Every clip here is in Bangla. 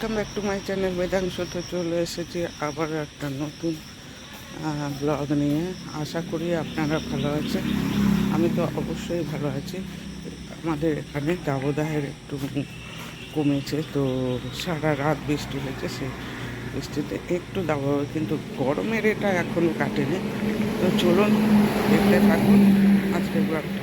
Welcome back to my channel Vedansh তো চলে এসেছি আবার একটা নতুন ব্লগ নিয়ে। আশা করি আপনারা ভালো আছেন। আমি তো অবশ্যই ভালো আছি। আমাদের এখানে দাবদাহের একটু কমেছে, তো সারা রাত বৃষ্টি হয়েছে, সেই বৃষ্টিতে একটু দাবদাহ কিন্তু গরমের এটা এখনও কাটেনি। তো চলুন, দেখতে থাকুন, আজকের ব্লগটা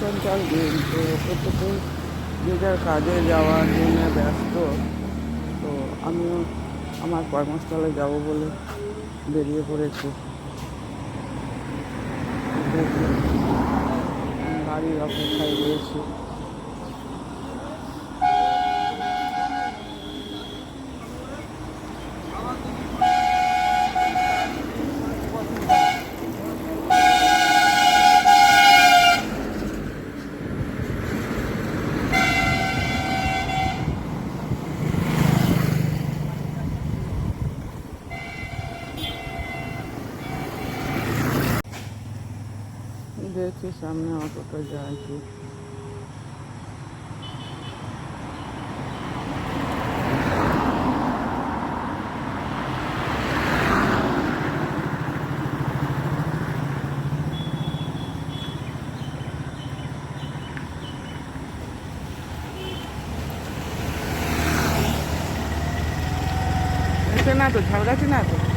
কর্মচঞ্চল দিন। তো প্রত্যেকেই যে যার কাজে যাওয়ার জন্য ব্যস্ত, তো আমিও আমার কর্মস্থলে যাব বলে বেরিয়ে পড়েছি। বাড়ির অপেক্ষায় রয়েছি। দেখছি সামনে অটোটা যায় না তো ঝাড়গাছি না তো?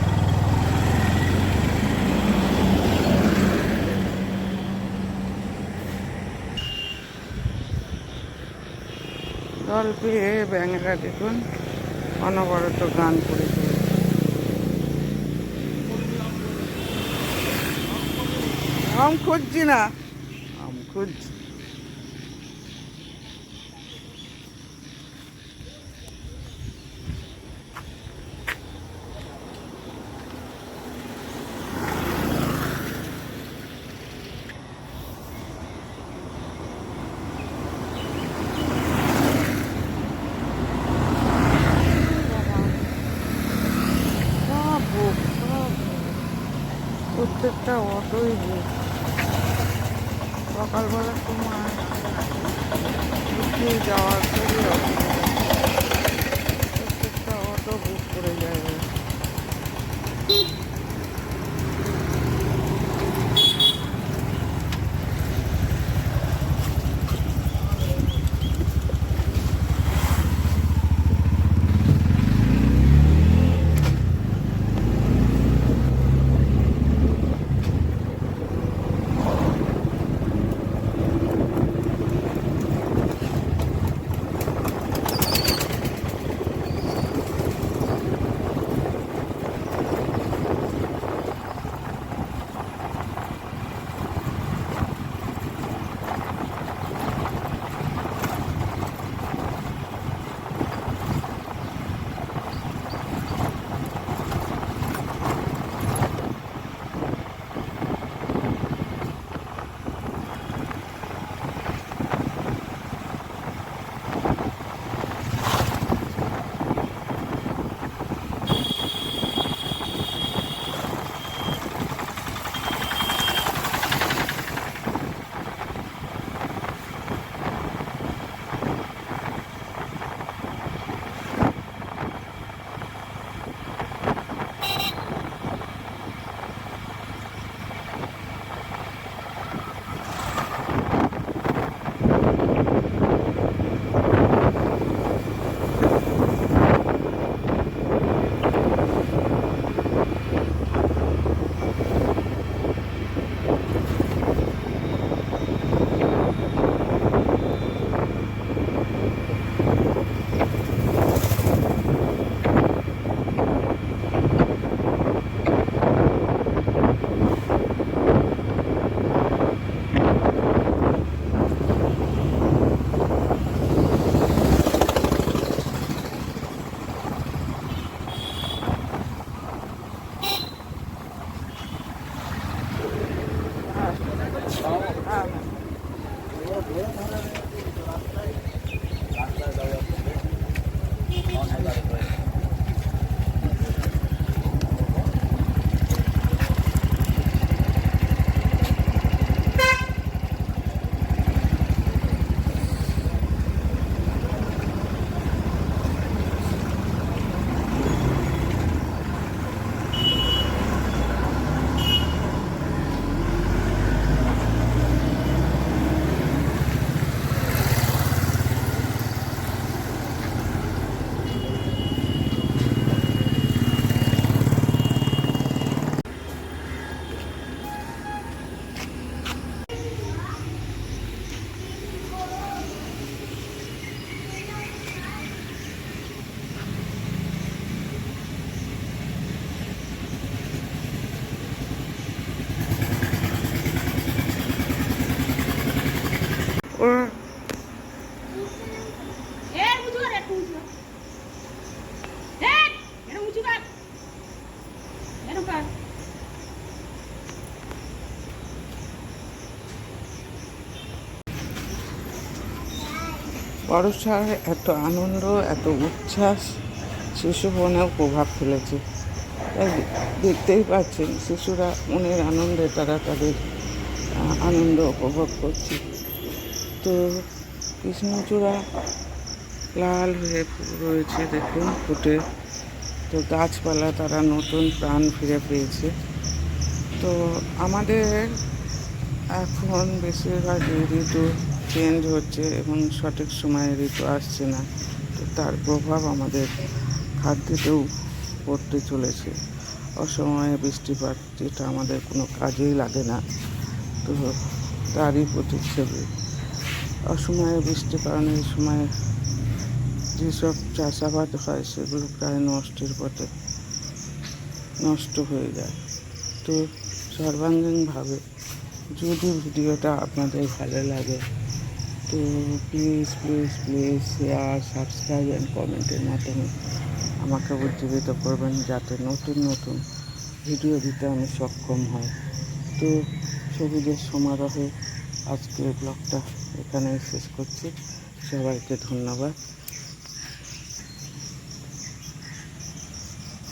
জল পেয়ে ব্যাঙেরা দেখুন অনবরত গান করে চলেছে খুঁজছি না। আম খুঁজছি সব বুক সব বুক। প্রত্যেকটা অটোই বুক সকালবেলার সময় উঠে যাওয়ার অসুবিধা প্রত্যেকটা অটো বুক করে যায় বড়সার এত আনন্দ, এত উচ্ছ্বাস, শিশু মনেও প্রভাব ফেলেছে। তাই দেখতেই পাচ্ছেন শিশুরা মনের আনন্দে তারা তাদের আনন্দ উপভোগ করছে। তো কৃষ্ণচূড়া লাল হয়ে রয়েছে দেখুন ফুটে। তো গাছপালা তারা নতুন প্রাণ ফিরে পেয়েছে। তো আমাদের এখন বেশিরভাগ ঋতু চেঞ্জ হচ্ছে এবং সঠিক সময়ে ঋতু আসছে না। তো তার প্রভাব আমাদের খাদ্যেতেও পড়তে চলেছে। অসময়ে বৃষ্টিপাত যেটা আমাদের কোনো কাজেই লাগে না। তো তারই প্রতিচ্ছবি। অসময়ে বৃষ্টি কারণে এই সময় যেসব চাষাবাদ হয় সেগুলো প্রায় নষ্টের পথে নষ্ট হয়ে যায়। তো সর্বাঙ্গীনভাবে যদি ভিডিওটা আপনাদের ভালো লাগে তো please please please share subscribe and কমেন্টের মাধ্যমে আমাকে উজ্জীবিত করবেন যাতে নতুন নতুন ভিডিও দিতে আমি সক্ষম হয় তো সবুজের সমারোহে আজকের ব্লগটা এখানেই শেষ করছি। সবাইকে ধন্যবাদ।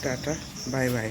Tata, bye bye.